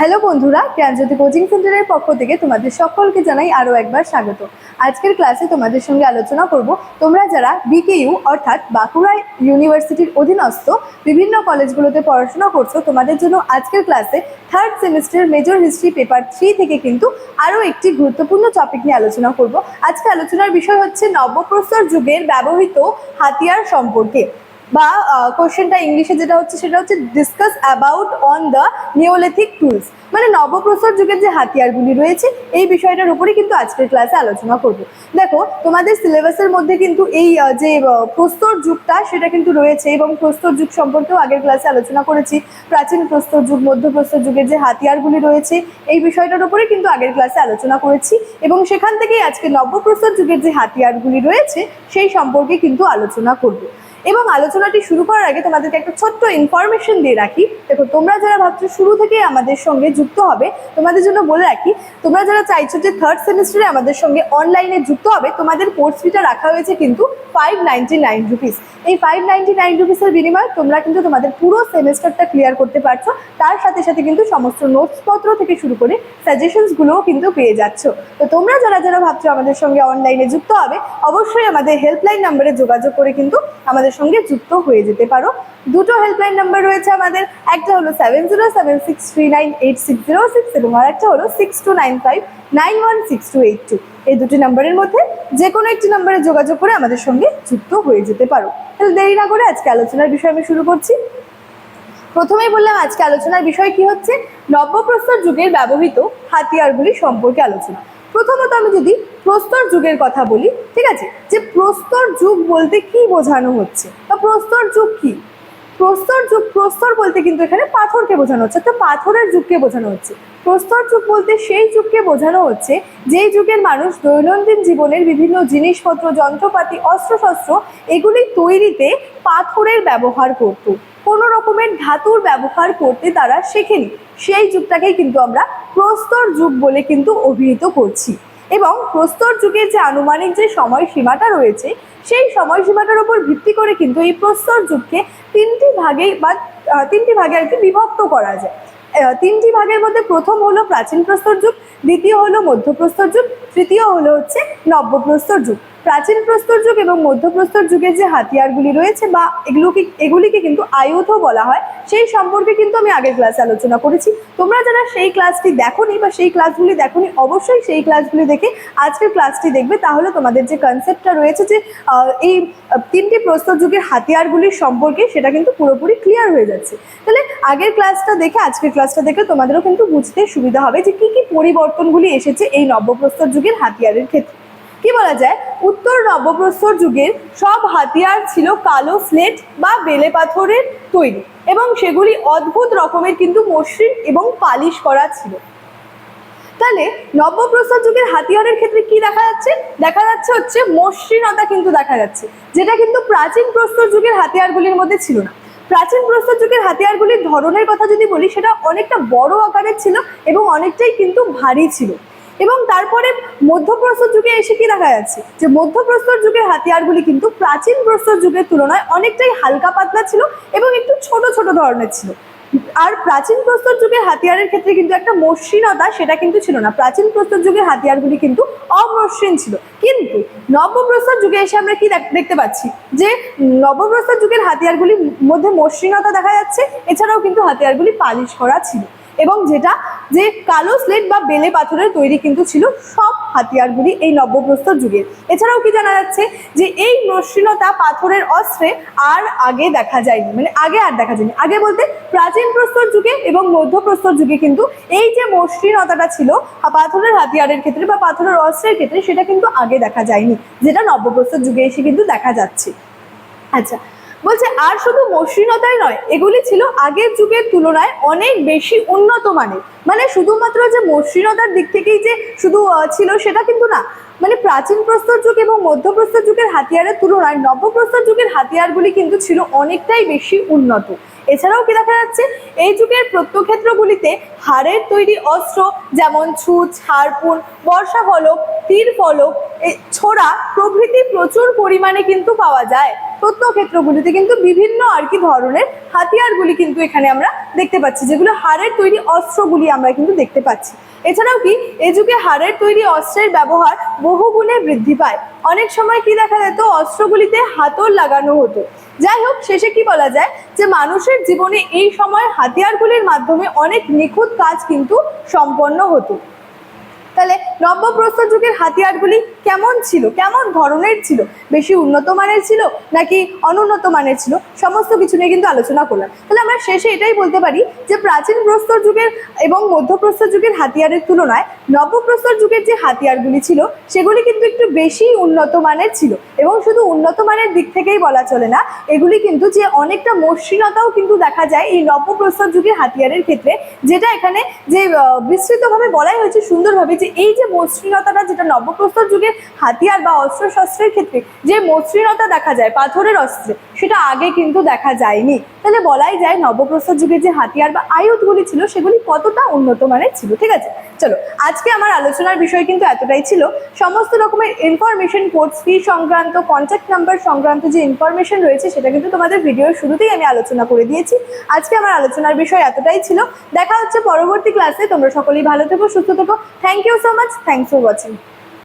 Hello বন্ধুরা, জ্ঞানজ্যোতি coaching সেন্টারের পক্ষ থেকে তোমাদের সকলকে জানাই আরও একবার স্বাগত। আজকের ক্লাসে তোমাদের সঙ্গে আলোচনা করব, তোমরা যারা বিকেইউ অর্থাৎ বাঁকুড়া ইউনিভার্সিটির অধীনস্থ বিভিন্ন কলেজগুলোতে পড়াশোনা করছ, তোমাদের জন্য আজকের ক্লাসে third semester major history paper three থেকে কিন্তু আরও একটি গুরুত্বপূর্ণ টপিক নিয়ে আলোচনা করব। আজকে আলোচনার বিষয় হচ্ছে নবপ্রস্তর যুগের ব্যবহৃত হাতিয়ার সম্পর্কে। বা কোশ্চেনটা ইংলিশে যেটা হচ্ছে সেটা হচ্ছে discuss about on the neolithic tools মানে নবপ্রস্তর যুগের যে হাতিয়ারগুলি রয়েছে, এই বিষয়টার উপরেই কিন্তু আজকের ক্লাসে আলোচনা করব। দেখো, তোমাদের সিলেবাসের মধ্যে কিন্তু এই যে প্রস্তর যুগটা সেটা কিন্তু রয়েছে এবং প্রস্তর যুগ সম্পর্কেও আগের ক্লাসে আলোচনা করেছি। প্রাচীন প্রস্তর যুগ মধ্যপ্রস্তর যুগের যে হাতিয়ারগুলি রয়েছে, এই বিষয়টার উপরে কিন্তু আগের ক্লাসে আলোচনা করেছি এবং সেখান থেকেই আজকে নব্যপ্রস্তর যুগের যে হাতিয়ারগুলি রয়েছে, সেই সম্পর্কে কিন্তু আলোচনা করব। এবং আলোচনাটি শুরু করার আগে তোমাদেরকে একটা ছোট্ট ইনফরমেশন দিয়ে রাখি। দেখো, তোমরা যারা ভাবছ শুরু থেকেই আমাদের সঙ্গে যুক্ত হবে, তোমাদের জন্য বলে রাখি, তোমরা যারা চাইছো যে থার্ড সেমিস্টারে আমাদের সঙ্গে অনলাইনে যুক্ত হবে, তোমাদের কোর্স ফিটা রাখা হয়েছে কিন্তু ফাইভ নাইনটি নাইন রুপিস এই ফাইভ নাইনটি নাইন রুপিসের বিনিময়ে তোমরা কিন্তু তোমাদের পুরো সেমিস্টারটা ক্লিয়ার করতে পারছ। তার সাথে সাথে কিন্তু সমস্ত নোটসপত্র থেকে শুরু করে সাজেশনসগুলোও কিন্তু পেয়ে যাচ্ছ। তো তোমরা যারা যারা ভাবছ আমাদের সঙ্গে অনলাইনে যুক্ত হবে, অবশ্যই আমাদের হেল্পলাইন নাম্বারে যোগাযোগ করে কিন্তু আমাদের সঙ্গে যুক্ত হয়ে যেতে পারো। দুটো হেল্পলাইন নাম্বার রয়েছে আমাদের। একটা হলো seven zero seven six three nine eight six zero six এবং আর একটা হলো six two nine five nine one six two eight two এই দুটি নাম্বারের মধ্যে যে কোনো একটি নাম্বারে যোগাযোগ করে আমাদের সঙ্গে যুক্ত হয়ে যেতে পারো। তাহলে দেরি না করে আজকে আলোচনার বিষয় আমি শুরু করছি। প্রথমেই বললাম, আজকে আলোচনার বিষয় কি হচ্ছে? নব্যপ্রস্তর যুগের ব্যবহৃত হাতিয়ারগুলি সম্পর্কে আলোচনা। প্রথমত আমি যদি প্রস্তর যুগের কথা বলি, ঠিক আছে? যে প্রস্তর যুগ বলতে কি বোঝানো হচ্ছে? বা প্রস্তর যুগ কি? প্রস্তর যুগ, প্রস্তর বলতে কিন্তু এখানে পাথরকে বোঝানো হচ্ছে। তো পাথরের যুগকে বোঝানো হচ্ছে। প্রস্তর যুগ বলতে সেই যুগকে বোঝানো হচ্ছে, যেই যুগের মানুষ দৈনন্দিন জীবনের বিভিন্ন জিনিসপত্র, যন্ত্রপাতি, অস্ত্রশস্ত্র এগুলি তৈরিতে পাথরের ব্যবহার করত। কোনো রকমের ধাতুর ব্যবহার করতে তারা শেখেনি। সেই যুগটাকেই কিন্তু আমরা প্রস্তর যুগ বলে কিন্তু অভিহিত করছি। এবং প্রস্তর যুগের যে আনুমানিক যে সময়সীমাটা রয়েছে, সেই সময়সীমাটার উপর ভিত্তি করে কিন্তু এই প্রস্তর যুগকে তিনটি ভাগে বা তিনটি ভাগে আর কি বিভক্ত করা যায়। তিনটি ভাগের মধ্যে প্রথম হলো প্রাচীন প্রস্তর যুগ, দ্বিতীয় হলো মধ্যপ্রস্তর যুগ, তৃতীয় হলো হচ্ছে নব্যপ্রস্তর যুগ। প্রাচীন প্রস্তর যুগ এবং মধ্যপ্রস্তর যুগের যে হাতিয়ারগুলি রয়েছে বা এগুলোকে, এগুলিকে কিন্তু আয়ুধও বলা হয়, সেই সম্পর্কে কিন্তু আমি আগের ক্লাসে আলোচনা করেছি। তোমরা যারা সেই ক্লাসটি দেখোনি বা সেই ক্লাসগুলি দেখোনি, অবশ্যই সেই ক্লাসগুলি দেখে আজকের ক্লাসটি দেখবে। তাহলে তোমাদের যে কনসেপ্টটা রয়েছে যে এই তিনটি প্রস্তর যুগের হাতিয়ারগুলির সম্পর্কে সেটা কিন্তু পুরোপুরি ক্লিয়ার হয়ে যাচ্ছে। তাহলে আগের ক্লাসটা দেখে, আজকের ক্লাসটা দেখে তোমাদেরও কিন্তু বুঝতে সুবিধা হবে যে কি কি পরিবর্তনগুলি এসেছে এই নব্যপ্রস্তর যুগের হাতিয়ারের ক্ষেত্রে। কি বলা যায়? উত্তর নবপ্রস্তর যুগের সব হাতিয়ার ছিল কালো স্লেট বা বেলে পাথরের তৈরি এবং সেগুলি অদ্ভুত রকমের কিন্তু মসৃণ এবং পালিশ করা ছিল। তাহলে নব্যপ্রস্তর যুগের হাতিয়ারের ক্ষেত্রে কি দেখা যাচ্ছে? দেখা যাচ্ছে হচ্ছে মসৃণতা কিন্তু দেখা যাচ্ছে, যেটা কিন্তু প্রাচীন প্রস্তর যুগের হাতিয়ারগুলির মধ্যে ছিল না। প্রাচীন প্রস্তর যুগের হাতিয়ারগুলির ধরনের কথা যদি বলি, সেটা অনেকটা বড় আকারের ছিল এবং অনেকটাই কিন্তু ভারী ছিল। এবং তারপরে মধ্যপ্রস্তর যুগে এসে কি দেখা যাচ্ছে? যে মধ্যপ্রস্তর যুগের হাতিয়ারগুলি কিন্তু প্রাচীন প্রস্তর যুগের তুলনায় অনেকটাই হালকা পাতলা ছিল এবং একটু ছোট ছোট ধরনের ছিল। আর প্রাচীন প্রস্তর যুগের হাতিয়ারের ক্ষেত্রে কিন্তু একটা মসৃণতা সেটা কিন্তু ছিল না। প্রাচীন প্রস্তর যুগের হাতিয়ারগুলি কিন্তু অমসৃণ ছিল। কিন্তু নবপ্রস্তর যুগে এসে আমরা কি দেখ- দেখতে পাচ্ছি? যে নবপ্রস্তর যুগের হাতিয়ারগুলির মধ্যে মসৃণতা দেখা যাচ্ছে, এছাড়াও কিন্তু হাতিয়ারগুলি পালিশ করা ছিল। এবং যেটা যে কালো স্লেট বা বেলে পাথরের তৈরি কিন্তু ছিল সব হাতিয়ারগুলি এই নব্যপ্রস্তর যুগের এছাড়াও কি জানা যাচ্ছে যে এই মসৃণতা পাথরের অস্ত্রে আর আগে দেখা যায়নি মানে আগে আর দেখা যায়নি। আগে বলতে প্রাচীন প্রস্তর যুগে এবং মধ্যপ্রস্তর যুগে কিন্তু এই যে মসৃণতাটা ছিল, পাথরের হাতিয়ারের ক্ষেত্রে বা পাথরের অস্ত্রের ক্ষেত্রে সেটা কিন্তু আগে দেখা যায়নি, যেটা নব্যপ্রস্তর যুগে এসে কিন্তু দেখা যাচ্ছে। আচ্ছা বলছে, আর শুধু মসৃণতাই নয়, এগুলি ছিল আগের যুগের তুলনায় অনেক বেশি উন্নত মানের। মানে শুধুমাত্র যে মসৃণতার দিক থেকেই যে শুধু ছিল সেটা কিন্তু না। মানে প্রাচীন প্রস্তর যুগ এবং মধ্যপ্রস্তর যুগের হাতিয়ারের তুলনায় নবপ্রস্তর যুগের হাতিয়ারগুলি কিন্তু ছিল অনেকটাই বেশি উন্নত। এছাড়াও কি দেখা যাচ্ছে, এই যুগের প্রত্যক্ষেত্রগুলিতে হাড়ের তৈরি অস্ত্র যেমন ছুঁচ হারপুন বর্ষা ফলক তীর ফলক ছোড়া প্রভৃতি প্রচুর পরিমাণে কিন্তু পাওয়া যায়। প্রত্নক্ষেত্রগুলিতে কিন্তু বিভিন্ন আর কি ধরনের হাতিয়ারগুলি কিন্তু এখানে আমরা দেখতে পাচ্ছি, যেগুলো হাড়ের তৈরি অস্ত্রগুলি আমরা কিন্তু দেখতে পাচ্ছি। এছাড়াও কি এ যুগে হাড়ের তৈরি অস্ত্রের ব্যবহার বহুগুণে বৃদ্ধি পায়। অনেক সময় কি দেখা যেত, অস্ত্রগুলিতে হাতল লাগানো হতো। যাই হোক, শেষে কি বলা যায় যে মানুষের জীবনে এই সময় হাতিয়ারগুলির মাধ্যমে অনেক নিখুঁত কাজ কিন্তু সম্পন্ন হতো। তাহলে নব্যপ্রস্তর যুগের হাতিয়ারগুলি কেমন ছিল? কেমন ধরনের ছিল? বেশি উন্নত মানের ছিল নাকি অনুন্নত মানের ছিল? সমস্ত কিছু নিয়ে কিন্তু আলোচনা করলাম। তাহলে আমরা শেষে এটাই বলতে পারি যে প্রাচীন প্রস্তর যুগের এবং মধ্যপ্রস্তর যুগের হাতিয়ারের তুলনায় নবপ্রস্তর যুগের যে হাতিয়ারগুলি ছিল, সেগুলি কিন্তু একটু বেশি উন্নত মানের ছিল। এবং শুধু উন্নত মানের দিক থেকেই বলা চলে না, এগুলি কিন্তু যে অনেকটা মসৃণতাও কিন্তু দেখা যায় এই নব্যপ্রস্তর যুগের হাতিয়ারের ক্ষেত্রে, যেটা এখানে যে বিস্তৃতভাবে বলাই হয়েছে সুন্দরভাবে যে এই যে মসৃণতাটা যেটা নবপ্রস্তর যুগের হাতিয়ার বা অস্ত্র শস্ত্রের ক্ষেত্রে যে মসৃণতা দেখা যায়, পাথরের অস্ত্রে, সেটা আগে কিন্তু দেখা যায়নি। তাহলে বলাই যায় নবপ্রস্তর যুগের যে হাতিয়ার বা আয়ুধগুলি ছিল, সেগুলি কতটা উন্নত মানের ছিল, ঠিক আছে? চলো, আজকে আমার আলোচনার বিষয় কিন্তু এতটাই ছিল। সমস্ত রকমের ইনফরমেশন কোর্স ফি সংক্রান্ত কন্ট্যাক্ট নাম্বার সংক্রান্ত যে ইনফরমেশন রয়েছে, সেটা কিন্তু তোমাদের ভিডিওর শুরুতেই আমি আলোচনা করে দিয়েছি। আজকে আমার আলোচনার বিষয় এতটাই ছিল। দেখা হচ্ছে পরবর্তী ক্লাসে তোমরা সকলেই ভালো থেকো, সুস্থ থেকো। Thank you so much thanks for watching